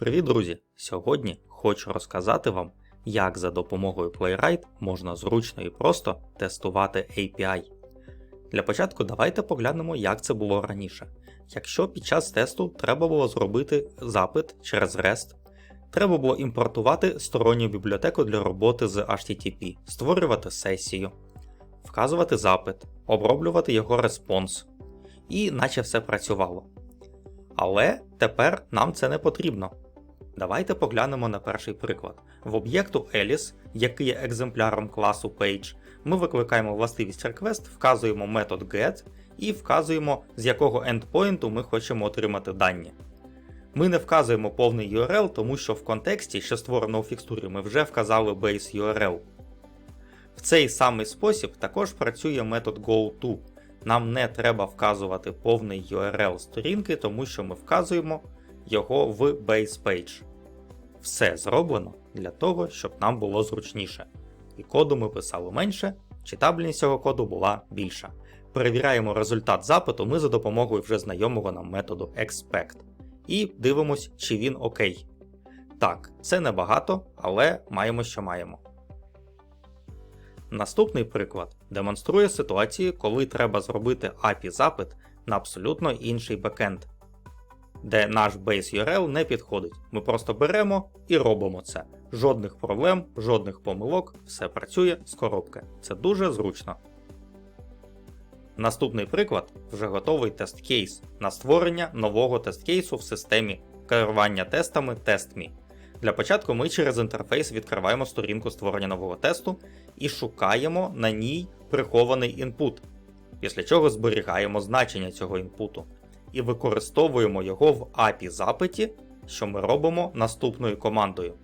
Привіт, друзі! Сьогодні хочу розказати вам, як за допомогою Playwright можна зручно і просто тестувати API. Для початку давайте поглянемо, як це було раніше. Якщо під час тесту треба було зробити запит через REST, треба було імпортувати сторонню бібліотеку для роботи з HTTP, створювати сесію, вказувати запит, оброблювати його респонс, і наче все працювало. Але тепер нам це не потрібно. Давайте поглянемо на перший приклад. В об'єкту Alice, який є екземпляром класу Page, ми викликаємо властивість request, вказуємо метод get і вказуємо, з якого endpointу ми хочемо отримати дані. Ми не вказуємо повний URL, тому що в контексті, що створено у фікстурі, ми вже вказали base URL. В цей самий спосіб також працює метод goTo. Нам не треба вказувати повний URL сторінки, тому що ми вказуємо його в base page. Все зроблено для того, щоб нам було зручніше. І коду ми писали менше, читабельність цього коду була більша. Перевіряємо результат запиту ми за допомогою вже знайомого нам методу expect. І дивимось, чи він окей. Так, це небагато, але маємо, що маємо. Наступний приклад демонструє ситуацію, коли треба зробити API запит на абсолютно інший бекенд, де наш base URL не підходить. Ми просто беремо і робимо це. Жодних проблем, жодних помилок, все працює з коробки. Це дуже зручно. Наступний приклад вже готовий тест-кейс на створення нового тест-кейсу в системі керування тестами TestMe. Для початку ми через інтерфейс відкриваємо сторінку створення нового тесту і шукаємо на ній прихований інпут, після чого зберігаємо значення цього інпуту і використовуємо його в API запиті, що ми робимо наступною командою.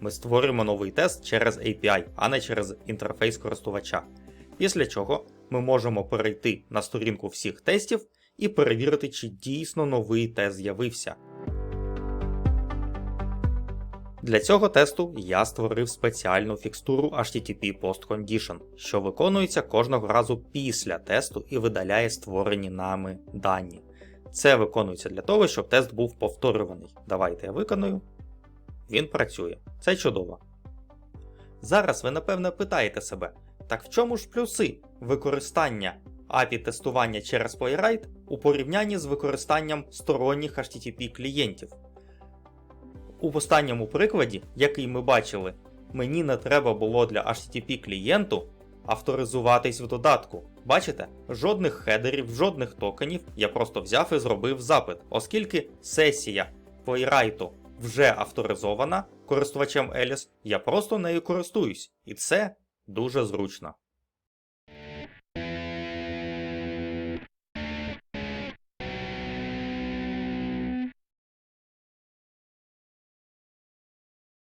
Ми створюємо новий тест через API, а не через інтерфейс користувача. Після чого ми можемо перейти на сторінку всіх тестів і перевірити, чи дійсно новий тест з'явився. Для цього тесту я створив спеціальну фікстуру HTTP Post що виконується кожного разу після тесту і видаляє створені нами дані. Це виконується для того, щоб тест був повторюваний. Давайте я виконую. Він працює. Це чудово. Зараз ви напевно питаєте себе, так в чому ж плюси використання API тестування через Playwright у порівнянні з використанням сторонніх HTTP клієнтів? У останньому прикладі, який ми бачили, мені не треба було для HTTP клієнту авторизуватись в додатку. Бачите, жодних хедерів, жодних токенів, я просто взяв і зробив запит, оскільки сесія Playwright вже авторизована користувачем Alice, я просто нею користуюсь, і це дуже зручно.